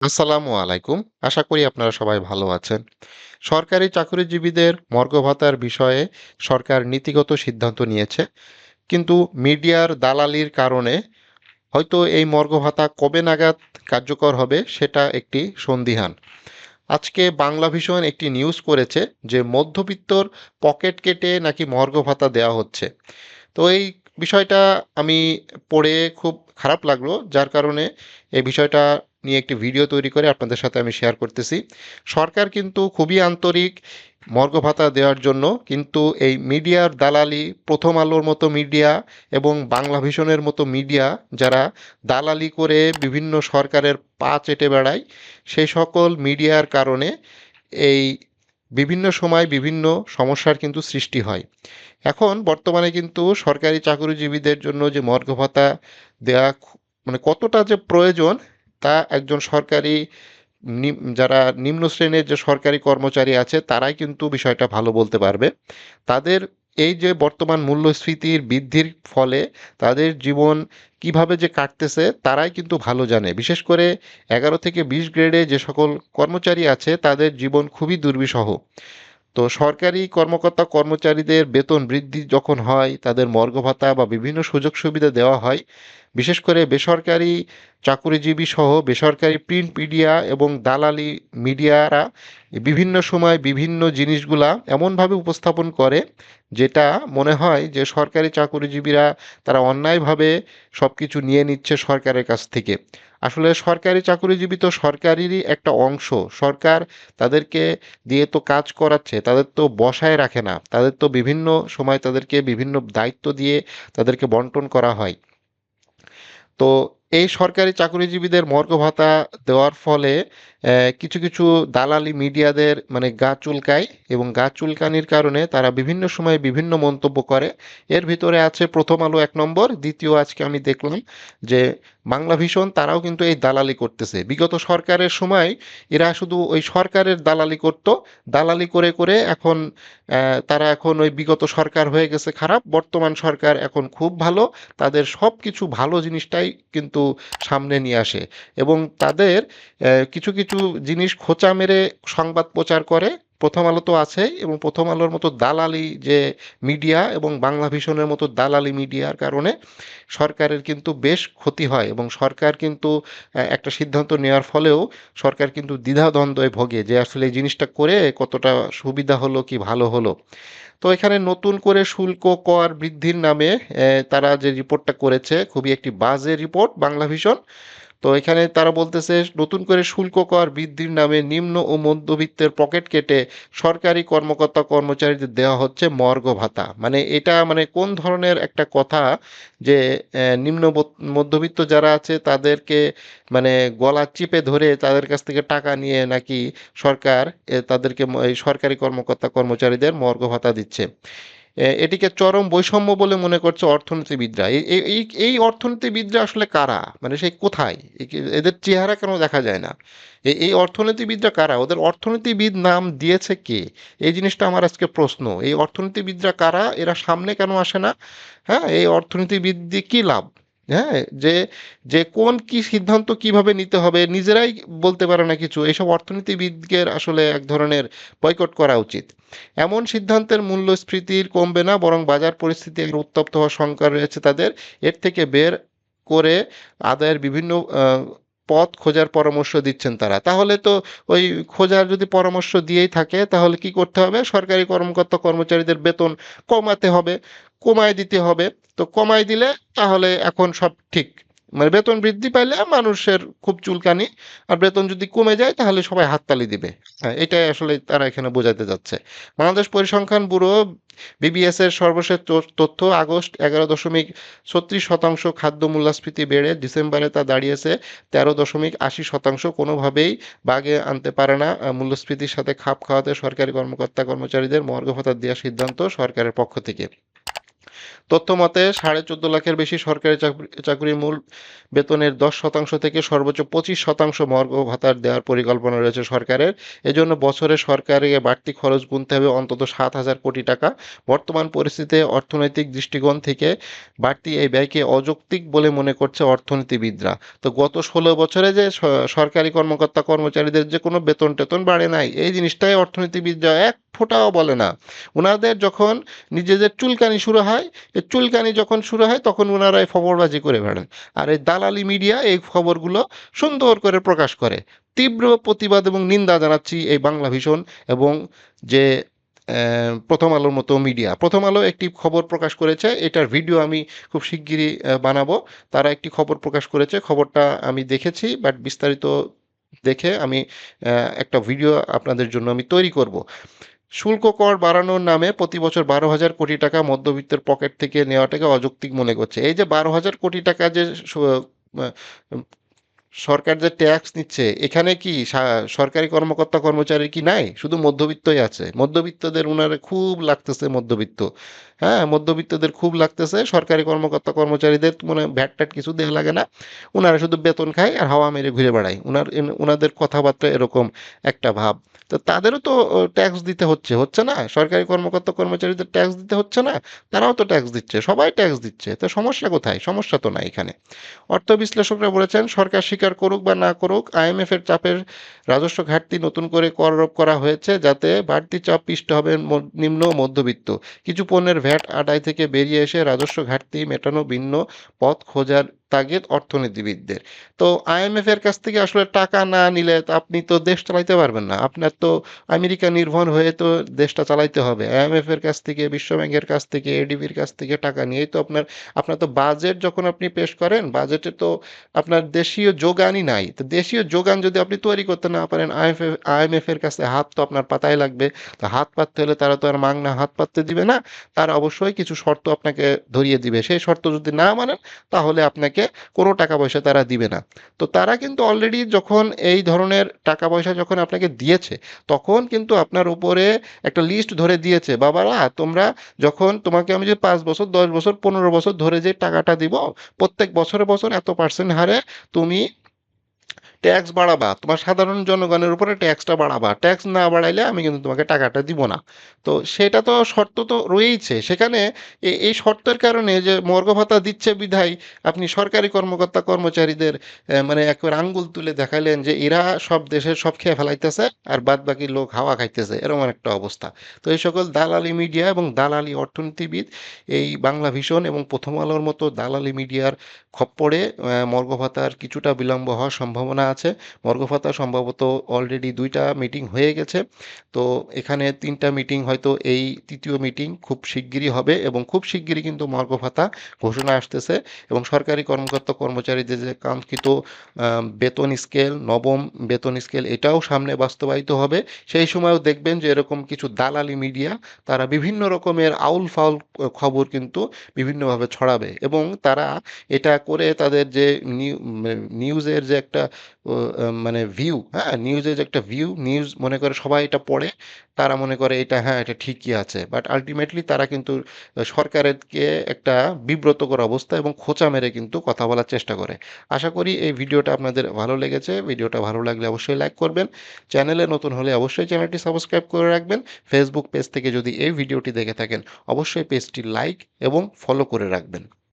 আসসালামু আলাইকুম। আশা করি আপনারা সবাই ভালো আছেন। সরকারি চাকরিজীবীদের মর্গ ভাতার বিষয়ে সরকার নীতিগত সিদ্ধান্ত নিয়েছে। কিন্তু মিডিয়ার দালালির কারণে হয়তো এই মর্গ ভাতা কবে নাগাদ কার্যকর হবে সেটা একটি সন্দিহান। আজকে বাংলা ভিশন একটি নিউজ করেছে যে মধ্যবিত্তর পকেট কেটে নাকি মর্গ ভাতা দেওয়া হচ্ছে। তো এই বিষয়টা আমি পড়ে খুব খারাপ লাগল, যার কারণে এই বিষয়টা নিয়ে একটি ভিডিও তৈরি করে আপনাদের সাথে আমি শেয়ার করতেছি। সরকার কিন্তু খুবই আন্তরিক মর্গ ভাতা দেওয়ার জন্য, কিন্তু এই মিডিয়ার দালালি, প্রথম আলোর মতো মিডিয়া এবং বাংলা ভিশনের মতো মিডিয়া যারা দালালি করে বিভিন্ন সরকারের পা চেটে বেড়ায়, সেই সকল মিডিয়ার কারণে এই বিভিন্ন সময় বিভিন্ন সমস্যার কিন্তু সৃষ্টি হয়। এখন বর্তমানে কিন্তু সরকারি চাকরিজীবীদের জন্য যে মর্গ ভাতা দেয়া মানে কতটা যে প্রয়োজন তা একজন সরকারি যারা নিম্ন শ্রেণির যে সরকারি কর্মচারী আছে, তারাই কিন্তু বিষয়টা ভালো বলতে পারবে। তাদের এই যে বর্তমান মূল্যস্ফীতির বৃদ্ধির ফলে তাদের জীবন কীভাবে যে কাটতেছে, তারাই কিন্তু ভালো জানে। বিশেষ করে এগারো থেকে বিশ গ্রেডে যে সকল কর্মচারী আছে, তাদের জীবন খুবই দুর্বিষহ। তো সরকারি কর্মকর্তা কর্মচারীদের বেতন বৃদ্ধি যখন হয়, তাদের মর্গ ভাতা বা বিভিন্ন সুযোগ সুবিধা দেওয়া হয়। বিশেষ করে বেসরকারি চাকুরিজীবী সহ বেসরকারি প্রিন্ট মিডিয়া এবং দালালি মিডিয়ারা বিভিন্ন সময় বিভিন্ন জিনিসগুলা এমনভাবে উপস্থাপন করে যেটা মনে হয় যে সরকারি চাকুরিজীবীরা তারা অন্যায়ভাবে সব কিছু নিয়ে নিচ্ছে সরকারের কাছ থেকে। আসলে সরকারি চাকুরিজীবী তো সরকারেরই একটা অংশ। সরকার তাদেরকে দিয়ে তো কাজ করাচ্ছে, তাদের তো বসায় রাখে না। তাদের তো বিভিন্ন সময় তাদেরকে বিভিন্ন দায়িত্ব দিয়ে তাদেরকে বন্টন করা হয়। তো এই সরকারি চাকরিজীবীদের মর্গ ভাতা দেওয়ার ফলে কিছু কিছু দালালি মিডিয়াদের মানে গা চুলকায় এবং গা চুলকানির কারণে তারা বিভিন্ন সময় বিভিন্ন মন্তব্য করে। এর ভিতরে আছে প্রথম আলো এক নম্বর, দ্বিতীয় আজকে আমি দেখলাম যে বাংলা ভীষণ তারাও কিন্তু এই দালালি করতেছে। বিগত সরকারের সময় এরা শুধু ওই সরকারের দালালি করত, দালালি করে করে এখন তারা এখন ওই বিগত সরকার হয়ে গেছে খারাপ। বর্তমান সরকার এখন খুব ভালো, তাদের সব কিছু ভালো জিনিসটাই কিন্তু সামনে নিয়ে আসে। এবং তাদের কিছু কিছু জিনিস খোঁচা মেরে সংবাদ প্রচার করে। প্রথম আলো তো আছেই এবং প্রথম আলোর মতো দালালি যে মিডিয়া এবং বাংলা ভীষণের মতো দালালি মিডিয়ার কারণে সরকারের কিন্তু বেশ ক্ষতি হয় এবং সরকার কিন্তু একটা সিদ্ধান্ত নেওয়ার ফলেও সরকার কিন্তু দ্বিধাদ্বন্দ্বে ভোগে যে আসলে এই জিনিসটা করে কতটা সুবিধা হলো কি ভালো হলো। তো এখানে নতুন করে শুল্ক কর বৃদ্ধির নামে তারা যে রিপোর্টটা করেছে, খুবই একটি বাজে রিপোর্ট বাংলা ভীষণ। তো এখানে তারা বলতেছে, নতুন করে শুল্ক কর বৃদ্ধির নামে নিম্ন ও মধ্যবিত্তের পকেট কেটে সরকারি কর্মকর্তা কর্মচারীদের দেওয়া হচ্ছে মর্গ ভাতা। মানে এটা মানে কোন ধরনের একটা কথা যে নিম্ন মধ্যবিত্ত যারা আছে তাদেরকে মানে গলা চিপে ধরে তাদের কাছ থেকে টাকা নিয়ে নাকি সরকার তাদেরকে সরকারি কর্মকর্তা কর্মচারীদের মর্গ ভাতা দিচ্ছে। এটিকে চরম বৈষম্য বলে মনে করছে অর্থনীতিবিদরা। এই এই অর্থনীতিবিদরা আসলে কারা? মানে সেই কোথায়? এদের চেহারা কেন দেখা যায় না? এই অর্থনীতিবিদরা কারা? ওদের অর্থনীতিবিদ নাম দিয়েছে কে? এই জিনিসটা আমার আজকে প্রশ্ন। এই অর্থনীতিবিদরা কারা? এরা সামনে কেন আসে না? হ্যাঁ এই অর্থনীতিবিদ দিয়ে কী লাভ? হ্যাঁ যে যে কোন কি সিদ্ধান্ত কীভাবে নিতে হবে, নিজেরাই বলতে পারে না কিছু। এইসব অর্থনীতিবিদদের আসলে এক ধরনের বয়কট করা উচিত। এমন সিদ্ধান্তের মূল্যস্ফীতির কমবে না, বরং বাজার পরিস্থিতি উত্তপ্ত হওয়ার শঙ্কা রয়েছে তাদের। এর থেকে বের করে আদায়ের বিভিন্ন পথ খোঁজার পরামর্শ দিচ্ছেন তারা। তাহলে তো ওই খোঁজার যদি পরামর্শ দিয়েই থাকে, তাহলে কি করতে হবে? সরকারি কর্মকর্তা কর্মচারীদের বেতন কমাতে হবে, কমায় দিতে হবে। তো কমায় দিলে তাহলে এখন সব ঠিক। মানে বেতন বৃদ্ধি পাইলে মানুষের খুব চুলকানি, আর বেতন যদি কমে যায় তাহলে সবাই হাততালি দিবে। হ্যাঁ এটাই আসলে তারা এখানে বোঝাতে যাচ্ছে। বাংলাদেশ পরিসংখ্যান ব্যুরো বিবিএস এর সর্বশেষ তথ্য আগস্ট এগারো দশমিক ছত্রিশ শতাংশ খাদ্য মূল্যস্ফীতি বেড়ে ডিসেম্বরে তা দাঁড়িয়েছে তেরো দশমিক আশি শতাংশ। কোনোভাবেই বাগে আনতে পারে না। মূল্যস্ফীতির সাথে খাপ খাওয়াতে সরকারি কর্মকর্তা কর্মচারীদের মর্গ দেওয়ার সিদ্ধান্ত সরকারের পক্ষ থেকে। তথ্য মতে, সাড়ে চোদ্দ লাখের বেশি সরকারি চাকরির মূল বেতনের দশ শতাংশ থেকে সর্বোচ্চ পঁচিশ শতাংশ মর্গ ভাতার দেওয়ার পরিকল্পনা রয়েছে সরকারের। এজন্য বছরে সরকারকে বাড়তি খরচ গুনতে হবে অন্তত সাত হাজার কোটি টাকা। বর্তমান পরিস্থিতিতে অর্থনৈতিক দৃষ্টিকোণ থেকে বাড়তি এই ব্যয়কে অযৌক্তিক বলে মনে করছে অর্থনীতিবিদরা। তো গত ষোলো বছরে যে সরকারি কর্মকর্তা কর্মচারীদের যে কোনো বেতন টেতন বাড়ে নাই, এই জিনিসটাই অর্থনীতিবিদরা এক ফোটাও বলে না। ওনাদের যখন নিজেদের চুলকানি শুরু হয়, এই চুলকানি যখন শুরু হয়, তখন ওনারা এই খবরবাজি করে বেড়ান। আর এই দালালি মিডিয়া এই খবরগুলো সুন্দর করে প্রকাশ করে। তীব্র প্রতিবাদ এবং নিন্দা জানাচ্ছি এই বাংলা ভীষণ এবং যে প্রথম আলোর মতো মিডিয়া। প্রথম আলো একটি খবর প্রকাশ করেছে, এটার ভিডিও আমি খুব শিগগিরই বানাবো। তারা একটি খবর প্রকাশ করেছে, খবরটা আমি দেখেছি, বাট বিস্তারিত দেখে আমি একটা ভিডিও আপনাদের জন্য আমি তৈরি করব। শুল্ক কর বাড়ানোর নামে প্রতি বছর বারো হাজার কোটি টাকা মধ্যবিত্তের পকেট থেকে নেওয়াটাকে অযৌক্তিক মনে করছে। এই যে বারো হাজার কোটি টাকা যে সরকার যে ট্যাক্স নিচ্ছে, এখানে কি সরকারি কর্মকর্তা কর্মচারী কি নাই? শুধু মধ্যবিত্তই আছে। মধ্যবিত্তদের উনারে খুব লাগতেছে মধ্যবিত্ত। হ্যাঁ মধ্যবিত্তদের খুব লাগতেছে। সরকারি কর্মকর্তা কর্মচারীদের মনে ভ্যাট ট্যাট কিছু দেওয়া লাগে না। ওনারা শুধু বেতন খায় আর হাওয়া মেরে ঘুরে বেড়ায়। ওনার ওনাদের কথাবার্তা এরকম একটা ভাব। তো তাদেরও তো ট্যাক্স দিতে হচ্ছে। হচ্ছে না? সরকারি কর্মকর্তা কর্মচারীদের ট্যাক্স দিতে হচ্ছে না? তারাও তো ট্যাক্স দিচ্ছে। সবাই ট্যাক্স দিচ্ছে। তো সমস্যা কোথায়? সমস্যা তো না এখানে। অর্থ বিশ্লেষকরা বলেছেন, সরকার স্বীকার করুক বা না করুক, আইএমএফ এর চাপের রাজস্ব ঘাটতি নতুন করে কর আরোপ করা হয়েছে যাতে বাড়তি চাপ পিষ্ট হবে নিম্ন মধ্যবিত্ত। কিছু পণ্যের ভ্যাট আদায় থেকে বেরিয়ে এসে রাজস্ব ঘাটতি মেটানো ভিন্ন পথ খোঁজার তাগিদ অর্থনীতিবিদদের। তো আইএমএফ এর কাছ থেকে আসলে টাকা না নিলে আপনি তো দেশ চালাইতে পারবেন না। আপনার তো আমেরিকা নির্ভর হয়ে তো দেশটা চালাইতে হবে। আইএমএফ এর কাছ থেকে বিশ্ব ব্যাংকের কাছ থেকে এডিবির কাছ থেকে টাকা নিয়েই তো আপনার আপনার তো বাজেট যখন আপনি পেশ করেন বাজেটে তো আপনার দেশীয় যোগানই নাই। তো দেশীয় যোগান যদি আপনি তৈরি করতে না পারেন আইএমএফ আইএমএফ এর কাছে হাত তো আপনার পাতায় লাগবে। তো হাত পাততে হলে তারা তো আর মাংনা হাত পাততে দিবে না। তারা অবশ্যই কিছু শর্ত আপনাকে ধরিয়ে দিবে। সেই শর্ত যদি না মানেন, তাহলে আপনাকে আপনাকে কোনো টাকা পয়সা তারা দিবে না। তো তারা কিন্তু অলরেডি যখন এই ধরনের টাকা পয়সা যখন আপনাকে দিয়েছে, তখন কিন্তু আপনার উপরে একটা লিস্ট ধরে দিয়েছে, বাবারা, তোমরা যখন তোমাকে আমি যে পাঁচ বছর, দশ বছর, পনেরো বছর ধরে যে টাকাটা দিব, প্রত্যেক বছরে বছর এত পার্সেন্ট হারে তুমি ট্যাক্স বাড়াবা, তোমার সাধারণ জনগণের উপরে ট্যাক্সটা বাড়াবা। ট্যাক্স না বাড়াইলে আমি কিন্তু তোমাকে টাকাটা দিব না। তো সেটা তো শর্ত তো রয়েইছে। সেখানে এই শর্তের কারণে যে মর্গ ভাতা দিচ্ছে বিধায়, আপনি সরকারি কর্মকর্তা কর্মচারীদের মানে একবার আঙ্গুল তুলে দেখাইলেন যে এরা সব দেশের সব খেয়ে ফেলাইতেছে আর বাদ বাকি লোক হাওয়া খাইতেছে, এরকম একটা অবস্থা। তো এই সকল দালালি মিডিয়া এবং দালালি অর্থনীতিবিদ এই বাংলা ভীষণ এবং প্রথম আলোর মতো দালালি মিডিয়ার খপ্পরে মর্গ ভাতার কিছুটা বিলম্ব হওয়ার সম্ভাবনা আছে। মর্গভাতা সম্ভবত অলরেডি দুইটা মিটিং হয়ে গেছে। তো এখানে তিনটা মিটিং হয়তো এই তৃতীয় মিটিং খুব শিগগিরই হবে এবং খুব শিগগিরই কিন্তু মর্গভাতা ঘোষণা আসতেছে এবং সরকারি কর্মকর্তা কর্মচারীদের যে কাঙ্ক্ষিত বেতন স্কেল নবম বেতন স্কেল এটাও সামনে বাস্তবায়িত হবে। সেই সময়ও দেখবেন যে এরকম কিছু দালালি মিডিয়া তারা বিভিন্ন রকমের আউল ফাউল খবর কিন্তু বিভিন্নভাবে ছড়াবে এবং তারা এটা করে তাদের যে নিউজের যে একটা মানে ভিউ হ্যাঁ নিউজের একটা ভিউ নিউজ মনে করে সবাই এটা পড়ে, তারা মনে করে এটা হ্যাঁ এটা ঠিকই আছে। বাট আলটিমেটলি তারা কিন্তু সরকারকে একটা বিব্রতকর অবস্থা এবং খোঁচা মেরে কিন্তু কথা বলার চেষ্টা করে। আশা করি এই ভিডিওটা আপনাদের ভালো লেগেছে। ভিডিওটা ভালো লাগলে অবশ্যই লাইক করবেন। চ্যানেলে নতুন হলে অবশ্যই চ্যানেলটি সাবস্ক্রাইব করে রাখবেন। ফেসবুক পেজ থেকে যদি এই ভিডিওটি দেখে থাকেন, অবশ্যই পেজটি লাইক এবং ফলো করে রাখবেন।